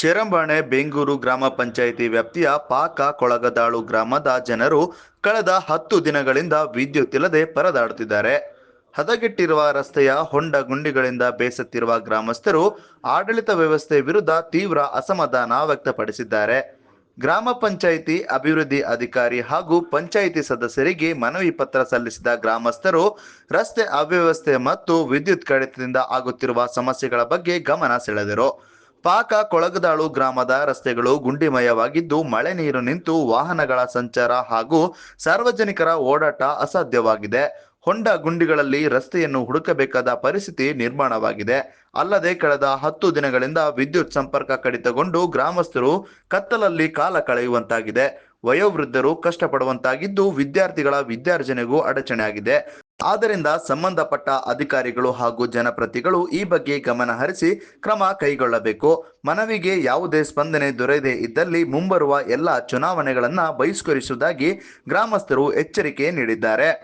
ಚೆರಂಬಾಣೆ ಬೆಂಗೂರು ಗ್ರಾಮ ಪಂಚಾಯಿತಿ ವ್ಯಾಪ್ತಿಯ ಪಾಕ ಕೊಳಗದಾಳು ಗ್ರಾಮದ ಜನರು ಕಳೆದ ಹತ್ತು ದಿನಗಳಿಂದ ವಿದ್ಯುತ್ ಇಲ್ಲದೆ ಪರದಾಡುತ್ತಿದ್ದಾರೆ. ಹದಗೆಟ್ಟಿರುವ ರಸ್ತೆಯ ಹೊಂಡ ಗುಂಡಿಗಳಿಂದ ಬೇಸತ್ತಿರುವ ಗ್ರಾಮಸ್ಥರು ಆಡಳಿತ ವ್ಯವಸ್ಥೆ ವಿರುದ್ಧ ತೀವ್ರ ಅಸಮಾಧಾನ ವ್ಯಕ್ತಪಡಿಸಿದ್ದಾರೆ. ಗ್ರಾಮ ಪಂಚಾಯಿತಿ ಅಭಿವೃದ್ಧಿ ಅಧಿಕಾರಿ ಹಾಗೂ ಪಂಚಾಯಿತಿ ಸದಸ್ಯರಿಗೆ ಮನವಿ ಪತ್ರ ಸಲ್ಲಿಸಿದ ಗ್ರಾಮಸ್ಥರು ರಸ್ತೆ ಅವ್ಯವಸ್ಥೆ ಮತ್ತು ವಿದ್ಯುತ್ ಕಡಿತದಿಂದ ಆಗುತ್ತಿರುವ ಸಮಸ್ಯೆಗಳ ಬಗ್ಗೆ ಗಮನ ಸೆಳೆದರು. ಪಾಕ ಕೊಳಗದಾಳು ಗ್ರಾಮದ ರಸ್ತೆಗಳು ಗುಂಡಿಮಯವಾಗಿದ್ದು ಮಳೆ ನೀರು ನಿಂತು ವಾಹನಗಳ ಸಂಚಾರ ಹಾಗೂ ಸಾರ್ವಜನಿಕರ ಓಡಾಟ ಅಸಾಧ್ಯವಾಗಿದೆ. ಹೊಂಡ ಗುಂಡಿಗಳಲ್ಲಿ ರಸ್ತೆಯನ್ನು ಹುಡುಕಬೇಕಾದ ಪರಿಸ್ಥಿತಿ ನಿರ್ಮಾಣವಾಗಿದೆ. ಅಲ್ಲದೆ ಕಳೆದ ಹತ್ತು ದಿನಗಳಿಂದ ವಿದ್ಯುತ್ ಸಂಪರ್ಕ ಕಡಿತಗೊಂಡು ಗ್ರಾಮಸ್ಥರು ಕತ್ತಲಲ್ಲಿ ಕಾಲ ಕಳೆಯುವಂತಾಗಿದೆ. ವಯೋವೃದ್ಧರು ಕಷ್ಟಪಡುವಂತಾಗಿದ್ದು ವಿದ್ಯಾರ್ಥಿಗಳ ವಿದ್ಯಾರ್ಜನೆಗೂ ಅಡಚಣೆಯಾಗಿದೆ. ಆದ್ದರಿಂದ ಸಂಬಂಧಪಟ್ಟ ಅಧಿಕಾರಿಗಳು ಹಾಗೂ ಜನಪ್ರತಿಗಳು ಈ ಬಗ್ಗೆ ಗಮನ ಹರಿಸಿ ಕ್ರಮ ಕೈಗೊಳ್ಳಬೇಕು. ಮನವಿಗೆ ಯಾವುದೇ ಸ್ಪಂದನೆ ದೊರೆಯದೇ ಇದ್ದಲ್ಲಿ ಮುಂಬರುವ ಎಲ್ಲ ಚುನಾವಣೆಗಳನ್ನು ಬಹಿಷ್ಕರಿಸುವುದಾಗಿ ಗ್ರಾಮಸ್ಥರು ಎಚ್ಚರಿಕೆ ನೀಡಿದ್ದಾರೆ.